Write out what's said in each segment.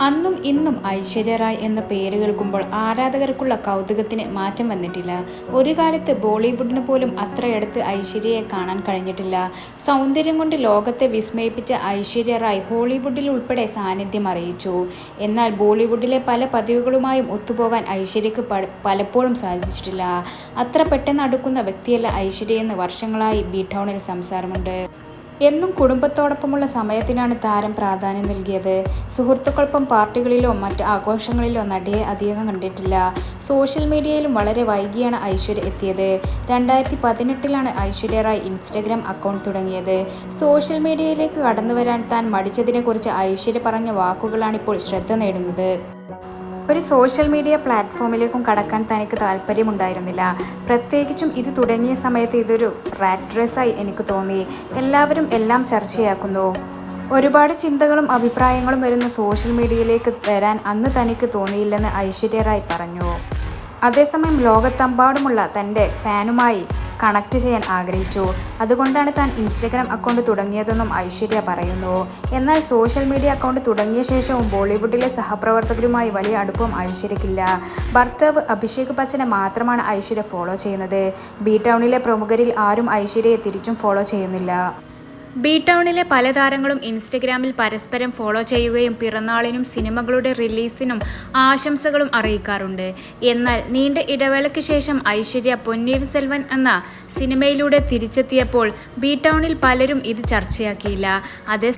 അന്നും ഇന്നും ഐശ്വര്യ റായ് എന്ന പേര് കേൾക്കുമ്പോൾ ആരാധകർക്കുള്ള കൗതുകത്തിന് മാറ്റം വന്നിട്ടില്ല. ഒരു കാലത്ത് ബോളിവുഡിന് പോലും അത്രയടുത്ത് ഐശ്വര്യയെ കാണാൻ കഴിഞ്ഞിട്ടില്ല. സൗന്ദര്യം കൊണ്ട് ലോകത്തെ വിസ്മയിപ്പിച്ച ഐശ്വര്യ റായ് ഹോളിവുഡിൽ ഉൾപ്പെടെ സാന്നിധ്യം അറിയിച്ചു. എന്നാൽ ബോളിവുഡിലെ പല പതിവുകളുമായും ഒത്തുപോകാൻ ഐശ്വര്യക്ക് പലപ്പോഴും സാധിച്ചിട്ടില്ല. അത്ര പെട്ടെന്ന് അടുക്കുന്ന വ്യക്തിയല്ല ഐശ്വര്യ എന്ന് വർഷങ്ങളായി ബി ടൗണിൽ സംസാരമുണ്ട്. എന്നും കുടുംബത്തോടൊപ്പമുള്ള സമയത്തിനാണ് താരം പ്രാധാന്യം നൽകിയത്. സുഹൃത്തുക്കൾക്കൊപ്പം പാർട്ടികളിലോ മറ്റ് ആഘോഷങ്ങളിലോ നടിയെ അധികം കണ്ടിട്ടില്ല. സോഷ്യൽ മീഡിയയിലും വളരെ വൈകിയാണ് ഐശ്വര്യ എത്തിയത്. രണ്ടായിരത്തി പതിനെട്ടിലാണ് ഐശ്വര്യ റായ് ഇൻസ്റ്റഗ്രാം അക്കൗണ്ട് തുടങ്ങിയത്. സോഷ്യൽ മീഡിയയിലേക്ക് കടന്നു വരാൻ താൻ മടിച്ചതിനെക്കുറിച്ച് ഐശ്വര്യ പറഞ്ഞ വാക്കുകളാണ് ഇപ്പോൾ ശ്രദ്ധ നേടുന്നത്. ഒരു സോഷ്യൽ മീഡിയ പ്ലാറ്റ്ഫോമിലേക്കും കടക്കാൻ തനിക്ക് താല്പര്യമുണ്ടായിരുന്നില്ല. പ്രത്യേകിച്ചും ഇത് തുടങ്ങിയ സമയത്ത് ഇതൊരു റാറ്റ് എനിക്ക് തോന്നി. എല്ലാവരും എല്ലാം ചർച്ചയാക്കുന്നു. ഒരുപാട് ചിന്തകളും അഭിപ്രായങ്ങളും വരുന്ന സോഷ്യൽ മീഡിയയിലേക്ക് വരാൻ അന്ന് തനിക്ക് തോന്നിയില്ലെന്ന് ഐശ്വര്യ റായ് പറഞ്ഞു. അതേസമയം ലോകത്തെമ്പാടുമുള്ള തന്റെ ഫാനുമായി കണക്ട് ചെയ്യാൻ ആഗ്രഹിച്ചു. അതുകൊണ്ടാണ് താൻ ഇൻസ്റ്റഗ്രാം അക്കൗണ്ട് തുടങ്ങിയതെന്നും ഐശ്വര്യ പറയുന്നു. എന്നാൽ സോഷ്യൽ മീഡിയ അക്കൗണ്ട് തുടങ്ങിയ ശേഷവും ബോളിവുഡിലെ സഹപ്രവർത്തകരുമായി വലിയ അടുപ്പം ഐശ്വര്യക്കില്ല. ഭർത്താവ് അഭിഷേക് ബച്ചനെ മാത്രമാണ് ഐശ്വര്യ ഫോളോ ചെയ്യുന്നത്. ബി ടൗണിലെ പ്രമുഖരിൽ ആരും ഐശ്വര്യയെ തിരിച്ചും ഫോളോ ചെയ്യുന്നില്ല. ബി ടൗണിലെ പല താരങ്ങളും ഇൻസ്റ്റഗ്രാമിൽ പരസ്പരം ഫോളോ ചെയ്യുകയും പിറന്നാളിനും സിനിമകളുടെ റിലീസിനും ആശംസകളും അറിയിക്കാറുണ്ട്. എന്നാൽ നീണ്ട ഇടവേളയ്ക്ക് ശേഷം ഐശ്വര്യ പൊന്നീർ സെൽവൻ എന്ന സിനിമയിലൂടെ തിരിച്ചെത്തിയപ്പോൾ ബി ടൗണിൽ പലരും ഇത് ചർച്ചയാക്കിയില്ല. അതേ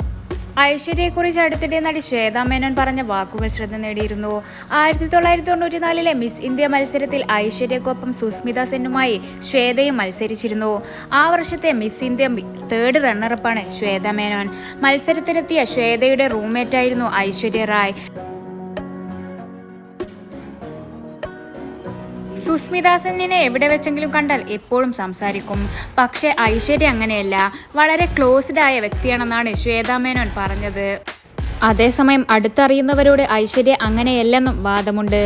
ഐശ്വര്യയെക്കുറിച്ച് അടുത്തിടെ നടി ശ്വേതാ മേനോൻ പറഞ്ഞ വാക്കുകൾ ശ്രദ്ധ നേടിയിരുന്നു. ആയിരത്തി തൊള്ളായിരത്തി തൊണ്ണൂറ്റിനാലിലെ മിസ് ഇന്ത്യ മത്സരത്തിൽ ഐശ്വര്യക്കൊപ്പം സുസ്മിത സെന്നുമായി ശ്വേതയും മത്സരിച്ചിരുന്നു. ആ വർഷത്തെ മിസ് ഇന്ത്യ തേർഡ് റണ്ണറപ്പാണ് ശ്വേത മേനോൻ. മത്സരത്തിനെത്തിയ ശ്വേതയുടെ റൂംമേറ്റായിരുന്നു ഐശ്വര്യ റായ്. സുസ്മിത സെന്നിനെ എവിടെ വെച്ചെങ്കിലും കണ്ടാൽ എപ്പോഴും സംസാരിക്കും. പക്ഷേ ഐശ്വര്യ അങ്ങനെയല്ല. വളരെ ക്ലോസ്ഡ് ആയ വ്യക്തിയാണെന്നാണ് ശ്വേതാ മേനോൻ പറഞ്ഞത്. അതേസമയം അടുത്തറിയുന്നവരോട് ഐശ്വര്യ അങ്ങനെയല്ലെന്നും വാദമുണ്ട്.